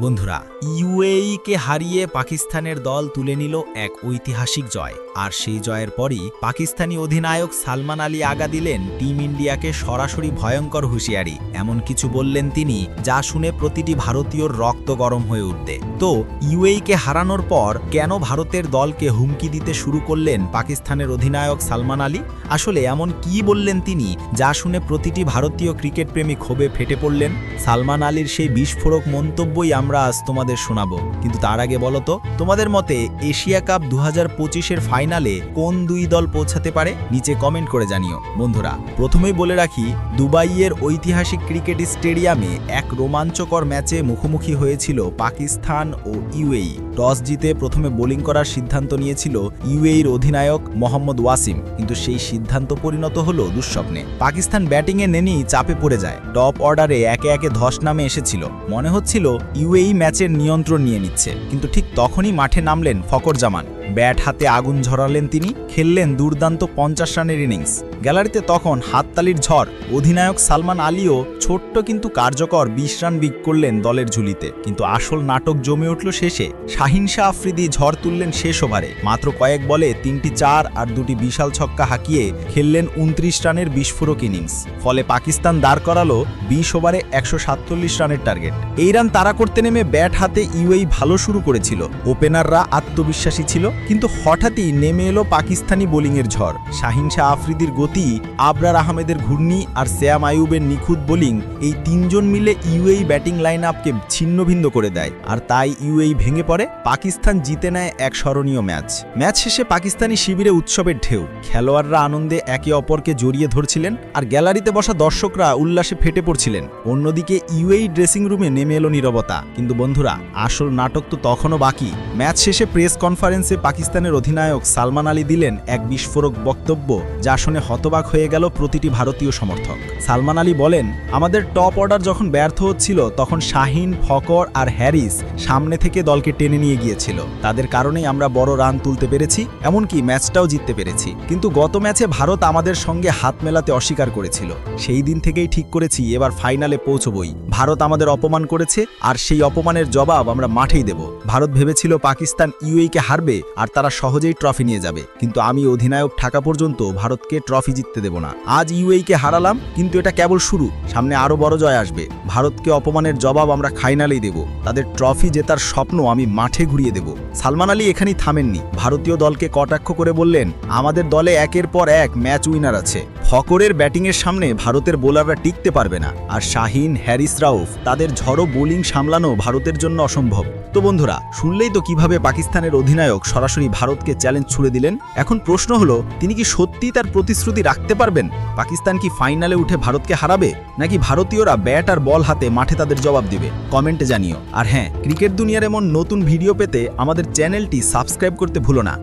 বন্ধুরা ইউএইকে হারিয়ে পাকিস্তানের দল তুলে নিল এক ঐতিহাসিক জয়। আর সেই জয়ের পরই পাকিস্তানি অধিনায়ক সালমান আলী আগা দিলেন টিম ইন্ডিয়াকে সরাসরি ভয়ঙ্কর হুঁশিয়ারি, এমন কিছু বললেন তিনি যা শুনে প্রতিটি ভারতীয়র রক্ত গরম হয়ে উঠবে। তো, ইউএইকে হারানোর পর কেন ভারতের দলকে হুমকি দিতে শুরু করলেন পাকিস্তানের অধিনায়ক সালমান আলী? আসলে এমন কি বললেন তিনি যা শুনে প্রতিটি ভারতীয় ক্রিকেট প্রেমী ক্ষোভে ফেটে পড়লেন? সালমান আলীর সেই বিস্ফোরক মন্তব্যই আমরা আজ তোমাদের শোনাবো। কিন্তু তার আগে বলতো তোমাদের মতে এশিয়া কাপ দু হাজার পঁচিশের ফাইনালে কোন দুই দল পৌঁছাতে পারে নিচে কমেন্ট করে জানিও। বন্ধুরা, প্রথমেই বলে রাখি, দুবাইয়ের ঐতিহাসিক ক্রিকেট স্টেডিয়ামে এক রোমাঞ্চকর ম্যাচে মুখোমুখি হয়েছিল পাকিস্তান ও ইউএই। টস জিতে প্রথমে বোলিং করার সিদ্ধান্ত নিয়েছিল ইউএইর অধিনায়ক মোহাম্মদ ওয়াসিম, কিন্তু সেই সিদ্ধান্ত পরিণত হল দুঃস্বপ্নে। পাকিস্তান ব্যাটিংয়ে নেনি চাপে পড়ে যায়। টপ অর্ডারে একে একে ধস নামে এসেছিল। মনে হচ্ছিল, ইউএই ম্যাচের নিয়ন্ত্রণ নিয়ে নিচ্ছে। কিন্তু ঠিক তখনই মাঠে নামলেন ফকর জামান ব্যাট হাতে আগুন ঝরালেন তিনি, খেললেন দুর্দান্ত পঞ্চাশ রানের ইনিংস। গ্যালারিতে তখন হাততালির ঝড়, অধিনায়ক সালমান আলীও ছোট্ট কিন্তু কার্যকর বিশ রান বিক করলেন দলের ঝুলিতে। কিন্তু আসল নাটক জমে উঠল শেষে। শাহিন শাহ আফ্রিদি ঝড় তুললেন শেষ ওভারে। মাত্র কয়েক বলে তিনটি চার আর দুটি বিশাল ছক্কা হাঁকিয়ে খেললেন উনত্রিশ রানের বিস্ফোরক ইনিংস। ফলে পাকিস্তান দাঁড় করালো বিশ ওভারে একশো সাতচল্লিশ রানের টার্গেট। এই রান তারা করতে নেমে ব্যাট হাতে ইউএই ভালো শুরু করেছিল। ওপেনাররা আত্মবিশ্বাসী ছিল, কিন্তু হঠাৎই নেমে এলো পাকিস্তানি বোলিংয়ের ঝড়। শাহিন শাহ আফ্রিদির গতি, আবরার আহমেদের ঘূর্ণি আর শ্যাম আয়ুবের নিখুঁত বোলিং এই তিনজন মিলে ইউএই ব্যাটিং লাইন আপকে ছিন্নভিন্ন করে দেয়। আর তাই ইউএই ভেঙে পড়ে, পাকিস্তান জিতে নেয় এক স্মরণীয় ম্যাচ। ম্যাচ শেষে পাকিস্তানি শিবিরে উৎসবের ঢেউ। খেলোয়াড়রা আনন্দে একে অপরকে জড়িয়ে ধরছিলেন, আর গ্যালারিতে বসা দর্শকরা উল্লাসে ফেটে পড়ছিলেন। অন্যদিকে ইউএই ড্রেসিং রুমে নেমে এলো নীরবতা। কিন্তু বন্ধুরা, আসল নাটক তো তখনও বাকি। ম্যাচ শেষে প্রেস কনফারেন্সে পাকিস্তানের অধিনায়ক সালমান আলী দিলেন এক বিস্ফোরক বক্তব্য, যা শুনে হতবাক হয়ে গেল প্রতিটি ভারতীয় সমর্থক। সালমান আলী বলেন, আমাদের টপ অর্ডার যখন ব্যর্থ হচ্ছিল, তখন শাহিন, ফকর আর হ্যারিস সামনে থেকে দলকে টেনে নিয়ে গিয়েছিল। তাদের কারণেই আমরা বড় রান তুলতে পেরেছি, এমনকি ম্যাচটাও জিততে পেরেছি। কিন্তু গত ম্যাচে ভারত আমাদের সঙ্গে হাত মেলাতে অস্বীকার করেছিল। সেই দিন থেকেই ঠিক করেছি, এবার ফাইনালে পৌঁছবই। ভারত আমাদের অপমান করেছে, আর সেই অপমানের জবাব আমরা মাঠেই দেব। ভারত ভেবেছিল পাকিস্তান ইউএইকে হারবে, আর তারা সহজেই ট্রফি নিয়ে যাবে। কিন্তু আমি অধিনায়ক থাকা পর্যন্ত ভারতকে ট্রফি জিততে দেব না। আজ ইউএইকে হারালাম, কিন্তু এটা কেবল শুরু। সামনে আরও বড় জয় আসবে। ভারতকে অপমানের জবাব আমরা খাইনালেই দেব। তাদের ট্রফি জেতার স্বপ্ন আমি মাঠে ঘুরিয়ে দেব। সালমান আলী এখানেই থামেননি। ভারতীয় দলকে কটাক্ষ করে বললেন, আমাদের দলে একের পর এক ম্যাচ উইনার আছে। ফকরের ব্যাটিংয়ের সামনে ভারতের বোলাররা টিকতে পারবে না। আর শাহিন, হ্যারিস রাউফ তাদের ঝড়ো বোলিং সামলানো ভারতের জন্য অসম্ভব। তো বন্ধুরা, শুনলেই তো কীভাবে পাকিস্তানের অধিনায়ক সরাসরি ভারতকে চ্যালেঞ্জ ছুড়ে দিলেন? এখন প্রশ্ন হলো, তিনি কি সত্যিই তার প্রতিশ্রুতি রাখতে পারবেন? পাকিস্তান কি ফাইনালে উঠে ভারতকে হারাবে? নাকি ভারতীয়রা ব্যাট আর বল হাতে মাঠে তাদের জবাব দিবে? কমেন্টে জানিও। আর হ্যাঁ ক্রিকেট দুনিয়ার এমন নতুন ভিডিও পেতে আমাদের চ্যানেলটি সাবস্ক্রাইব করতে ভুলো না।